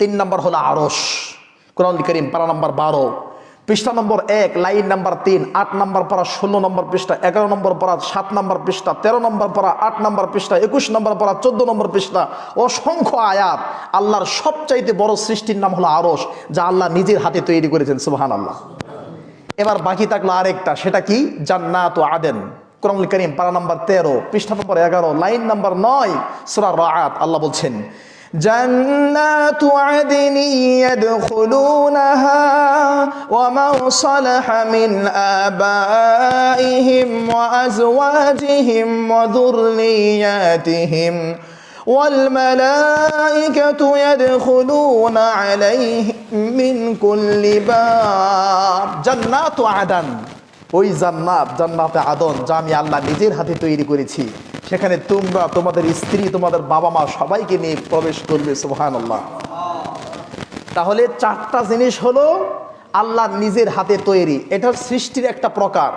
তিন নম্বর হলো আরস কোরআন করিম পারা নম্বর বারো, পৃষ্ঠা নম্বর এক, লাইন নম্বর তিন, আট নম্বর পারা ষোলো নম্বর পৃষ্ঠা, এগারো নম্বর পারা সাত নম্বর পৃষ্ঠা, তেরো নম্বর পারা আট নম্বর পৃষ্ঠা, একুশ নম্বর পারা চোদ্দ নম্বর পৃষ্ঠা, অসংখ্য আয়াত। আল্লাহর সবচাইতে বড় সৃষ্টির নাম হলো আরস যা আল্লাহ নিজের হাতে তৈরি করেছেন সুবাহান আল্লাহ এবার বাকি থাকল আরেকটা, সেটা কি? জান্নাত ও আদেন। কোরআন করিম পারা নম্বর তেরো, পৃষ্ঠা নম্বর এগারো, লাইন নম্বর নয়, সুরা রাআত, আল্লাহ বলছেন جنات عدن يدخلونها ومن صلح من آبائهم وأزواجهم وذرياتهم والملائكة يدخلون عليهم من كل باب. جنات عدن. ওই জান্নাত, জান্নাতে আদন যা আমি আল্লাহ নিজের হাতে তৈরি করেছি। সেখানে তোমরা, তোমাদের স্ত্রী, তোমাদের বাবা মা সবাইকে নিয়ে প্রবেশ করবে সোহান আল্লাহ তাহলে চারটা জিনিস হলো আল্লাহ নিজের হাতে তৈরি। এটার সৃষ্টির একটা প্রকার।